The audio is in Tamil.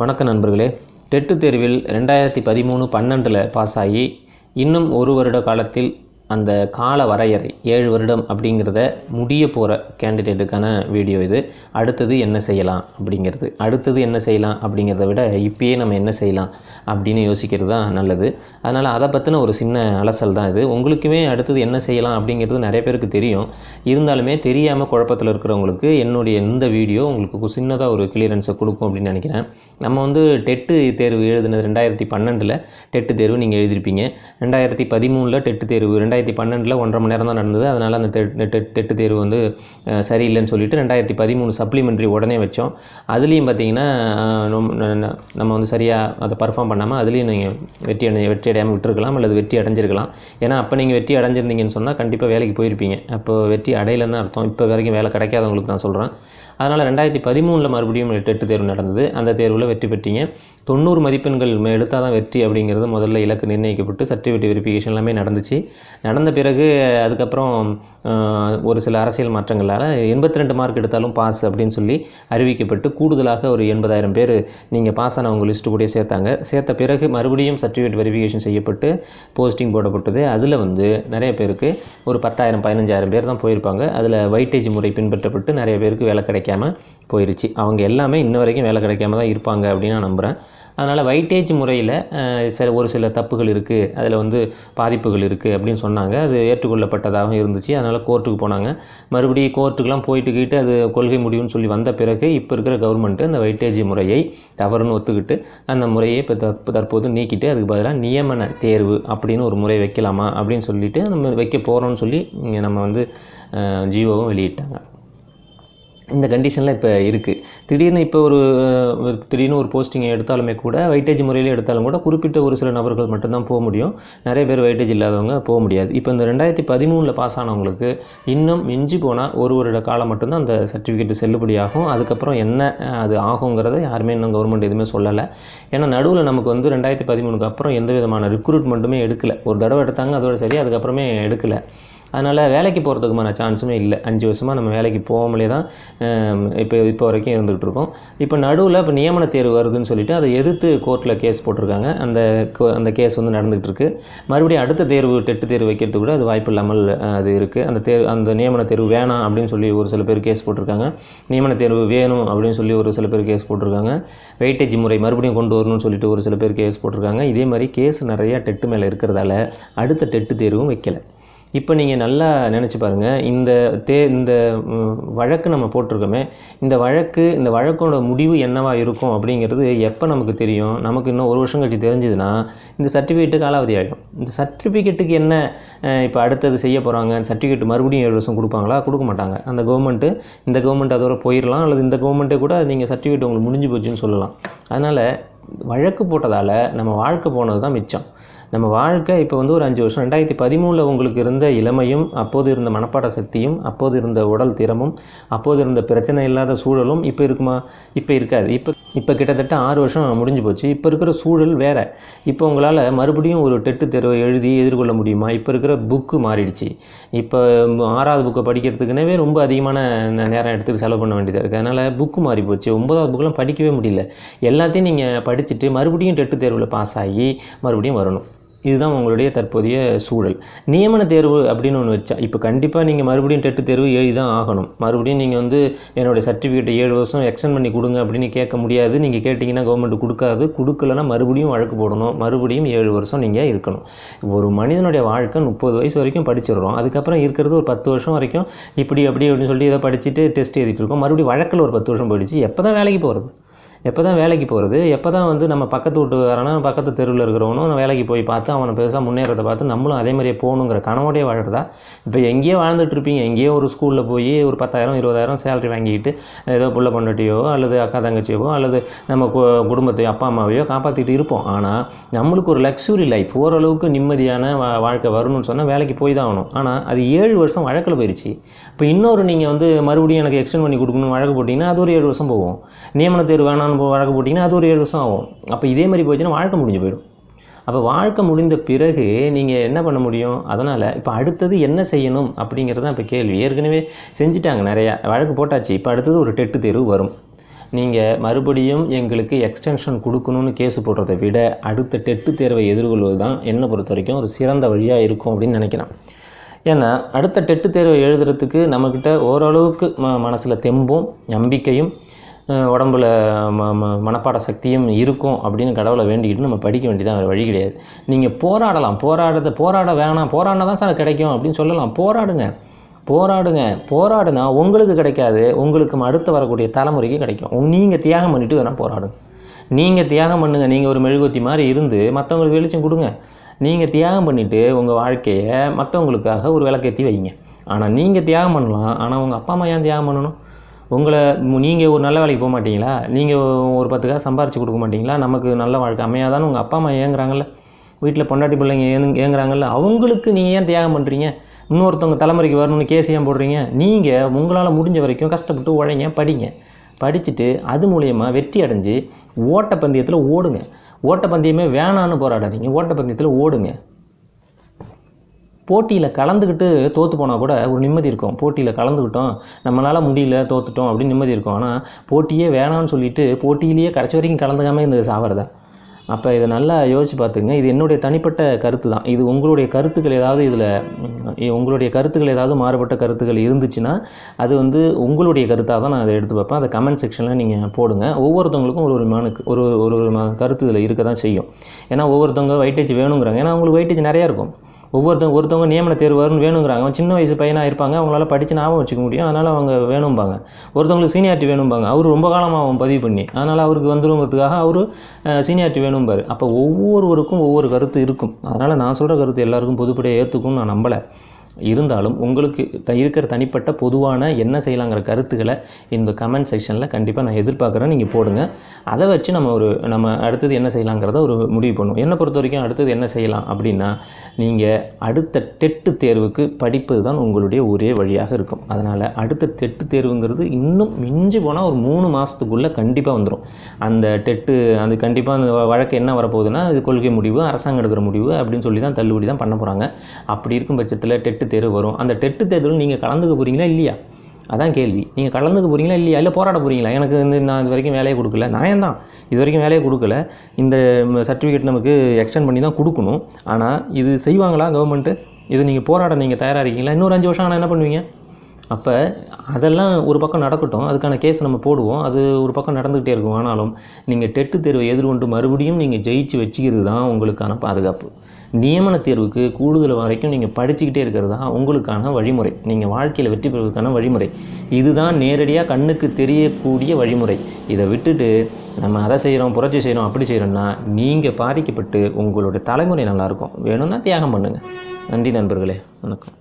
வணக்கம் நண்பர்களே. டெட்டு தேர்வில் ரெண்டாயிரத்தி பதிமூணு பன்னெண்டில் பாஸ் ஆகி இன்னும் ஒரு வருட காலத்தில் அந்த கால வரையறை ஏழு வருடம் அப்படிங்கிறத முடிய போகிற கேண்டிடேட்டுக்கான வீடியோ இது. அடுத்தது என்ன செய்யலாம் அப்படிங்கிறது. அடுத்தது என்ன செய்யலாம் அப்படிங்கிறத விட இப்பயே நம்ம என்ன செய்யலாம் அப்படின்னு யோசிக்கிறது தான் நல்லது. அதனால் அதை பற்றின ஒரு சின்ன அலசல் தான் இது. உங்களுக்குமே அடுத்தது என்ன செய்யலாம் அப்படிங்கிறது நிறைய பேருக்கு தெரியும். இருந்தாலுமே தெரியாமல் குழப்பத்தில் இருக்கிறவங்களுக்கு என்னுடைய இந்த வீடியோ உங்களுக்கு சின்னதாக ஒரு கிளியரன்ஸை கொடுக்கும் அப்படின்னு நினைக்கிறேன். நம்ம வந்து டெட்டு தேர்வு எழுதினது ரெண்டாயிரத்தி பன்னெண்டில் டெட்டு தேர்வு நீங்கள் எழுதியிருப்பீங்க ரெண்டாயிரத்தி பதிமூணில் டெட்டு தேர்வு ரெண்டாயிரத்தி பன்னெண்டில் ஒன்றரை மணி நேரம் தான் நடந்தது. அதனால் அந்த டெட்டு தேர்வு வந்து சரியில்லைன்னு சொல்லிட்டு ரெண்டாயிரத்தி பதிமூணு சப்ளிமெண்ட்ரி உடனே வச்சோம். அதுலேயும் பார்த்தீங்கன்னா நம்ம வந்து சரியாக அதை பர்ஃபார்ம் பண்ணாமல் அதுலேயும் நீங்கள் வெற்றி அடை வெற்றி அடையாமல் விட்டுருக்கலாம் அல்லது வெற்றி அடைஞ்சிருக்கலாம். ஏன்னா அப்போ நீங்கள் வெற்றி அடைஞ்சிருந்தீங்கன்னு சொன்னால் கண்டிப்பாக வேலைக்கு போயிருப்பீங்க. அப்போ வெற்றி அடையலைன்னு அர்த்தம். இப்போ வரைக்கும் வேலை கிடைக்காதவங்களுக்கு நான் சொல்கிறேன் அதனால் ரெண்டாயிரத்தி பதிமூணில் மறுபடியும் டெட்டு தேர்வு நடந்தது. அந்த தேர்வில் வெற்றி பெற்றீங்க. தொண்ணூறு மதிப்பெண்கள் எடுத்தால் தான் வெற்றி அப்படிங்கிறது முதல்ல இலக்கு நிர்ணயிக்கப்பட்டு சர்டிஃபிகேட் வெரிஃபிகேஷன் எல்லாமே நடந்துச்சு. நடந்த பிறகு அதுக்கப்புறம் ஒரு சில அரசியல் மாற்றங்களால் எண்பத்தி ரெண்டு மார்க் எடுத்தாலும் பாஸ் அப்படின்னு சொல்லி அறிவிக்கப்பட்டு கூடுதலாக ஒரு எண்பதாயிரம் பேர் நீங்கள் பாஸ் ஆனவங்க லிஸ்ட்டு கூட சேர்த்தாங்க. சேர்த்த பிறகு மறுபடியும் சர்டிஃபிகேட் வெரிஃபிகேஷன் செய்யப்பட்டு போஸ்டிங் போடப்பட்டது. அதில் வந்து நிறைய பேருக்கு ஒரு பத்தாயிரம் பதினஞ்சாயிரம் பேர் தான் போயிருப்பாங்க. அதில் வைட்டேஜ் முறை பின்பற்றப்பட்டு நிறைய பேருக்கு வேலை கிடைக்காம போயிருச்சு. அவங்க எல்லாமே இன்ன வரைக்கும் வேலை கிடைக்காம தான் இருப்பாங்க அப்படின்னு நான் நம்புகிறேன் அதனால் வைட்டேஜ் முறையில் சில ஒரு சில தப்புகள் இருக்குது அதில் வந்து பாதிப்புகள் இருக்குது அப்படின்னு சொன்னாங்க. அது ஏற்றுக்கொள்ளப்பட்டதாகவும் இருந்துச்சு. அதனால் கோர்ட்டுக்கு போனாங்க. மறுபடியும் கோர்ட்டுக்கெலாம் போயிட்டுக்கிட்டு அது கொள்கை முடிவுன்னு சொல்லி வந்த பிறகு இப்போ இருக்கிற கவர்மெண்ட்டு அந்த வைட்டேஜ் முறையை தவறுன்னு ஒத்துக்கிட்டு அந்த முறையை இப்போ தற்போது நீக்கிட்டு அதுக்கு பதிலாக நியமன தேர்வு அப்படின்னு ஒரு முறை வைக்கலாமா அப்படின்னு சொல்லிட்டு நம்ம வைக்க போகிறோம்னு சொல்லி இங்கே நம்ம வந்து ஜியோவும் வெளியிட்டாங்க. இந்த கண்டிஷனில் இப்போ இருக்குது திடீர்னு இப்போ ஒரு திடீர்னு ஒரு போஸ்டிங்கை எடுத்தாலுமே கூட வைட்டேஜ் முறையில் எடுத்தாலும் கூட குறிப்பிட்ட ஒரு சில நபர்கள் மட்டும்தான் போக முடியும். நிறைய பேர் வைட்டேஜ் இல்லாதவங்க போக முடியாது. இப்போ இந்த ரெண்டாயிரத்தி பதிமூணில் பாஸ் ஆனவங்களுக்கு இன்னும் மிஞ்சி போனால் ஒரு வருட காலம் மட்டும்தான் அந்த சர்டிஃபிகேட் செல்லுபடியாகும். அதுக்கப்புறம் என்ன அது ஆகுங்கிறத யாருமே இன்னும் கவர்மெண்ட் எதுவுமே சொல்லலை. ஏன்னா நடுவில் நமக்கு வந்து ரெண்டாயிரத்தி பதிமூணுக்கு அப்புறம் எந்த விதமான ரிக்ரூட்மெண்ட்டுமே எடுக்கலை. ஒரு தடவை எடுத்தாங்க அதோட சரி அதுக்கப்புறமே எடுக்கலை. அதனால் வேலைக்கு போகிறதுக்குமான சான்ஸுமே இல்லை. அஞ்சு வருஷமாக நம்ம வேலைக்கு போகாமலே தான் இப்போ இப்போ வரைக்கும் இருந்துகிட்டு இருக்கோம். இப்போ நடுவில் இப்போ நியமன தேர்வு வருதுன்னு சொல்லிட்டு அதை எதிர்த்து கோர்ட்டில் கேஸ் போட்டிருக்காங்க. அந்த கோ- அந்த கேஸ் வந்து நடந்துகிட்டு இருக்குது மறுபடியும் அடுத்த தேர்வு டெட்டு தேர்வு வைக்கிறதுக்கு கூட அது வாய்ப்பு இல்லாமல் அது இருக்குது அந்த தேர்வு அந்த நியமன தேர்வு வேணாம் அப்படின்னு சொல்லி ஒரு சில பேர் கேஸ் போட்டிருக்காங்க. நியமன தேர்வு வேணும் அப்படின்னு சொல்லி ஒரு சில பேர் கேஸ் போட்டிருக்காங்க. வெயிட்டேஜ் முறை மறுபடியும் கொண்டு வரணும்னு சொல்லிட்டு ஒரு சில பேர் கேஸ் போட்டிருக்காங்க. இதே மாதிரி கேஸ் நிறையா டெட்டு மேலே இருக்கிறதால அடுத்த டெட்டு தேர்வும் வைக்கலை. இப்போ நீங்கள் நல்லா நினச்சி பாருங்கள் இந்த தே இந்த வழக்கு நம்ம போட்டிருக்கோமே. இந்த வழக்கு இந்த வழக்கோட முடிவு என்னவா இருக்கும் அப்படிங்கிறது எப்போ நமக்கு தெரியும்? நமக்கு இன்னும் ஒரு வருஷம் கழிச்சு தெரிஞ்சதுன்னா இந்த சர்டிஃபிகேட்டு காலாவதி ஆகிடும் இந்த சர்டிஃபிகேட்டுக்கு என்ன இப்போ அடுத்தது செய்ய போகிறாங்க சர்டிஃபிகேட் மறுபடியும் ஏழு வருஷம் கொடுப்பாங்களா? கொடுக்க மாட்டாங்க. அந்த கவர்மெண்ட்டு இந்த கவர்மெண்ட் அதோட போயிடலாம் அல்லது இந்த கவர்மெண்ட்டே கூட நீங்கள் சர்டிஃபிகேட் உங்களுக்கு முடிஞ்சு போச்சுன்னு சொல்லலாம். அதனால் வழக்கு போட்டதால் நம்ம வாழ்க்கை போனது தான் மிச்சம். நம்ம வாழ்க்கை இப்போ வந்து ஒரு அஞ்சு வருஷம். ரெண்டாயிரத்தி பதிமூணில் உங்களுக்கு இருந்த இளமையும் அப்போது இருந்த மனப்பாட சக்தியும் அப்போது இருந்த உடல் திறமும் அப்போது இருந்த பிரச்சனை இல்லாத சூழலும் இப்போ இருக்குமா? இப்போ இருக்காது. இப்போ இப்போ கிட்டத்தட்ட ஆறு வருஷம் முடிஞ்சு போச்சு. இப்போ இருக்கிற சூழல் வேறு. இப்போ உங்களால் மறுபடியும் ஒரு டெட்டு தேர்வை எழுதி எதிர்கொள்ள முடியுமா? இப்போ இருக்கிற புக்கு மாறிடுச்சு. இப்போ ஆறாவது புக்கை படிக்கிறதுக்குனவே ரொம்ப அதிகமான நேரம் எடுத்து செலவு பண்ண வேண்டியதாக இருக்குது அதனால் புக்கு மாறி போச்சு. ஒன்பதாவது புக்கெலாம் படிக்கவே முடியல. எல்லாத்தையும் நீங்கள் படிச்சுட்டு மறுபடியும் டெட்டு தேர்வில் பாஸ் ஆகி மறுபடியும் வரணும். இதுதான் உங்களுடைய தற்போதைய சூழல். நியமன தேர்வு அப்படின்னு ஒன்று வச்சா இப்போ கண்டிப்பாக நீங்கள் மறுபடியும் டெட்டு தேர்வு எழுதி தான் ஆகணும். மறுபடியும் நீங்கள் வந்து என்னுடைய சர்டிஃபிகேட்டை ஏழு வருஷம் எக்ஸ்டெண்ட் பண்ணி கொடுங்க அப்படின்னு கேட்க முடியாது. நீங்கள் கேட்டிங்கன்னா கவர்மெண்ட் கொடுக்காது. கொடுக்கலன்னா மறுபடியும் வழக்கு போடணும். மறுபடியும் ஏழு வருஷம் நீங்கள் இருக்கணும். ஒரு மனிதனுடைய வாழ்க்கை முப்பது வயசு வரைக்கும் படிச்சிடுறோம். அதுக்கப்புறம் இருக்கிறது ஒரு பத்து வருஷம் வரைக்கும் இப்படி அப்படி அப்படின்னு சொல்லி இதை படிச்சுட்டு டெஸ்ட் எழுதிட்டு இருக்கோம். மறுபடியும் வழக்கில் ஒரு பத்து வருஷம் போயிடுச்சு. எப்போ தான் வேலைக்கு போகிறது எப்போ தான் வேலைக்கு போகிறது எப்போ தான் வந்து நம்ம பக்கத்து வீட்டுக்காரனா பக்கத்து தெருவில் இருக்கிறவனும் வேலைக்கு போய் பார்த்து அவனை பெருசாக முன்னேறதை பார்த்து நம்மளும் அதே மாதிரியே போகணுங்கிற கனவோடய வாழ்கிறதா இப்போ எங்கேயோ வாழ்ந்துட்டு இருப்பீங்க. எங்கேயோ ஒரு ஸ்கூலில் போய் ஒரு பத்தாயிரம் இருபதாயிரம் சேலரி வாங்கிக்கிட்டு ஏதோ புள்ள பொண்டாட்டியோ அல்லது அக்கா தங்கச்சியோ அல்லது நம்ம கு- குடும்பத்தையோ அப்பா அம்மாவையோ காப்பாற்றிட்டு இருப்போம். ஆனால் நம்மளுக்கு ஒரு லக்ஸுரி லைஃப் ஓரளவுக்கு நிம்மதியான வா- வாழ்க்கை வரணும்னு சொன்னால் வேலைக்கு போய் தான் ஆகணும். ஆனால் அது ஏழு வருஷம் வழக்கில் போயிடுச்சு இப்போ இன்னொரு நீங்கள் வந்து மறுபடியும் எனக்கு எக்ஸ்டெண்ட் பண்ணி கொடுக்கணும்னு வழக்கு போட்டிங்கன்னா அது ஒரு ஏழு வருஷம் போகும். நியமன தேர்வு வேணாம் போ- வழக்கு போட்டிங்கன்னா அது ஒரு ஏழு வருஷம் ஆகும். அப்போ இதே மாதிரி போச்சுன்னா வாழ்க்கை முடிஞ்சு போயிடும். அப்போ வாழ்க்கை முடிந்த பிறகு நீங்கள் என்ன பண்ண முடியும்? அதனால் இப்போ அடுத்தது என்ன செய்யணும் அப்படிங்கிறது தான் இப்போ கேள்வி. ஏற்கனவே செஞ்சுட்டாங்க நிறையா. வழக்கு போட்டாச்சு. இப்போ அடுத்தது ஒரு டெட்டு தேர்வு வரும். நீங்கள் மறுபடியும் எங்களுக்கு எக்ஸ்டென்ஷன் கொடுக்கணும்னு கேஸ் போடுறதை விட அடுத்த டெட்டு தேர்வை எதிர்கொள்வது தான் என்னை பொறுத்த வரைக்கும் ஒரு சிறந்த வழியாக இருக்கும் அப்படின்னு நினைக்கிறேன். ஏன்னா அடுத்த டெட்டு தேர்வை எழுதுறதுக்கு நம்மக்கிட்ட ஓரளவுக்கு ம மனசில் தெம்பும் நம்பிக்கையும் உடம்புல ம ம மனப்பாட சக்தியும் இருக்கும் அப்படின்னு கடவுளை வேண்டிக்கிட்டு நம்ம படிக்க வேண்டியதான் வேறு வழி கிடையாது. நீங்கள் போராடலாம். போராடுறத போராட வேணாம். போராடினா தான் சார் கிடைக்கும் அப்படின்னு சொல்லலாம். போராடுங்க. போராடுங்க. போராடுனா உங்களுக்கு கிடைக்காது. உங்களுக்கு அடுத்து வரக்கூடிய தலைமுறைக்கு கிடைக்கும். நீங்கள் தியாகம் பண்ணிவிட்டு வேணால் போராடுங்க. நீங்கள் தியாகம் பண்ணுங்கள் நீங்கள் ஒரு மெழுகுவத்தி மாதிரி இருந்து மற்றவங்களுக்கு வெளிச்சம் கொடுங்க. நீங்கள் தியாகம் பண்ணிவிட்டு உங்கள் வாழ்க்கையை மற்றவங்களுக்காக ஒரு விளக்கேற்றி வைங்க. ஆனால் நீங்கள் தியாகம் பண்ணலாம். ஆனால் உங்கள் அப்பா அம்மா ஏன் தியாகம் பண்ணணும்? உங்களை நீங்கள் ஒரு நல்ல வேலைக்கு போக மாட்டீங்களா? நீங்கள் ஒரு பத்து காசு சம்பாரித்து கொடுக்க மாட்டீங்களா? நமக்கு நல்ல வாழ்க்கை அமையாதான்னு உங்கள் அப்பா அம்மா ஏங்குறாங்கல்ல. வீட்டில் பொண்டாட்டி பிள்ளைங்க ஏங்க ஏங்குறாங்கல்ல. அவங்களுக்கு நீங்கள் ஏன் தியாகம் பண்ணுறீங்க இன்னொருத்தவங்க தலைமுறைக்கு வரணும்னு கேஸ் ஏன் போடுறீங்க? நீங்கள் உங்களால் முடிஞ்ச வரைக்கும் கஷ்டப்பட்டு உழைங்க படிங்க. படிச்சுட்டு அது மூலயமா வெற்றி அடைஞ்சு ஓட்டப்பந்தயத்தில் ஓடுங்க. ஓட்டப்பந்தயமே வேணான்னு போராடாதீங்க. ஓட்டப்பந்தயத்தில் ஓடுங்க. போட்டியில் கலந்துக்கிட்டு தோற்று போனால் கூட ஒரு நிம்மதி இருக்கும். போட்டியில் கலந்துக்கிட்டோம் நம்மளால் முடியல தோத்துட்டோம் அப்படின்னு நிம்மதி இருக்கும். ஆனால் போட்டியே வேணாம்னு சொல்லிட்டு போட்டியிலேயே கடைசி வரைக்கும் கலந்துக்காமல் இந்த சாவரதா. அப்போ இதை நல்லா யோசிச்சு பார்த்துங்க இது என்னுடைய தனிப்பட்ட கருத்து தான். இது உங்களுடைய கருத்துக்கள் ஏதாவது இதில் உங்களுடைய கருத்துக்கள் ஏதாவது மாறுபட்ட கருத்துக்கள் இருந்துச்சுன்னா அது வந்து உங்களுடைய கருத்தாக தான் நான் அதை எடுத்து பார்ப்பேன். அதை கமெண்ட் செக்ஷனில் நீங்கள் போடுங்க. ஒவ்வொருத்தவங்களுக்கும் ஒரு ஒரு மனுக்கு ஒரு ஒரு ஒரு கருத்து இதில் இருக்க தான் செய்யும். ஏன்னா ஒவ்வொருத்தவங்க வெயிட்டேஜ் வேணுங்கிறாங்க. ஏன்னா அவங்களுக்கு வெயிட்டேஜ் நிறையா இருக்கும். ஒவ்வொருத்தவங்க ஒருத்தவங்க நியமன தேர்வு வரும்னு வேணுங்கிறாங்க. அவன் சின்ன வயசு பையனாக இருப்பாங்க அவங்களால படித்து ஞாபகம் வச்சுக்க முடியும். அதனால் அவங்க வேணும்பாங்க. ஒருத்தவங்களுக்கு சீனியாரிட்டி வேணும்பாங்க. அவர் ரொம்ப காலமாக அவன் பதிவு பண்ணி அதனால் அவருக்கு வந்துருங்கிறதுக்காக அவர் சீனியாரிட்டி வேணும்பாரு. அப்போ ஒவ்வொருவருக்கும் ஒவ்வொரு கருத்து இருக்கும். அதனால் நான் சொல்கிற கருத்து எல்லாருக்கும் பொதுப்படியாக ஏற்றுக்கும்னு நான் நம்பலை. இருந்தாலும் உங்களுக்கு த இருக்கிற தனிப்பட்ட பொதுவான என்ன செய்யலாங்கிற கருத்துக்களை இந்த கமெண்ட் செக்ஷனில் கண்டிப்பாக நான் எதிர்பார்க்குறேன். நீங்கள் போடுங்க. அதை வச்சு நம்ம ஒரு நம்ம அடுத்தது என்ன செய்யலாங்கிறத ஒரு முடிவு பண்ணுவோம். என்னை பொறுத்த வரைக்கும் அடுத்தது என்ன செய்யலாம் அப்படின்னா நீங்கள் அடுத்த டெட்டு தேர்வுக்கு படிப்பது தான் உங்களுடைய ஒரே வழியாக இருக்கும். அதனால் அடுத்த டெட்டு தேர்வுங்கிறது இன்னும் மிஞ்சி போனால் ஒரு மூணு மாதத்துக்குள்ளே கண்டிப்பாக வந்துடும் அந்த டெட்டு அது கண்டிப்பாக அந்த வழக்கு என்ன வரப்போகுதுன்னா இது கொள்கை முடிவு அரசாங்கம் எடுக்கிற முடிவு அப்படின்னு சொல்லி தான் தள்ளுபடி தான் பண்ண போகிறாங்க அப்படி இருக்கும் பட்சத்தில் டெட்டு தேர்வு வரும். அந்த டெட்டு தேர்தலும் நீங்கள் கலந்துக்க போகிறீங்களா இல்லையா? அதான் கேள்வி. நீங்கள் கலந்துக்க போகிறீங்களா இல்லையா? இல்லை போராட போகிறீங்களா எனக்கு வந்து நான் இது வரைக்கும் வேலையை கொடுக்கல. நான் தான் இது வரைக்கும் வேலையை கொடுக்கல. இந்த சர்டிஃபிகேட் நமக்கு எக்ஸ்டெண்ட் பண்ணி தான் கொடுக்கணும். ஆனால் இது செய்வாங்களா கவர்மெண்ட்டு இது நீங்கள் போராட நீங்கள் தயாராக இருக்கீங்களா? இன்னொரு அஞ்சு வருஷம் ஆனால் என்ன பண்ணுவீங்க? அப்போ அதெல்லாம் ஒரு பக்கம் நடக்கட்டும் அதுக்கான கேஸ் நம்ம போடுவோம். அது ஒரு பக்கம் நடந்துக்கிட்டே இருக்கும். ஆனாலும் நீங்கள் டெட்டு தேர்வை எதிர்கொண்டு மறுபடியும் நீங்கள் ஜெயிச்சு வச்சுக்கிறது தான் உங்களுக்கான பாதுகாப்பு. நியமன தேர்வுக்கு கூடுதல் வரைக்கும் நீங்கள் படிச்சுக்கிட்டே இருக்கிறது தான் உங்களுக்கான வழிமுறை. நீங்கள் வாழ்க்கையில் வெற்றி பெறுவதற்கான வழிமுறை. இதுதான் நேரடியாக கண்ணுக்கு தெரியக்கூடிய வழிமுறை. இதை விட்டுட்டு நம்ம அதை செய்கிறோம் புரட்சி செய்கிறோம் அப்படி செய்கிறோம்னா நீங்கள் பாதிக்கப்பட்டு உங்களுடைய தலைமுறை நல்லாயிருக்கும் வேணும்னா தியாகம் பண்ணுங்கள் நன்றி நண்பர்களே. வணக்கம்.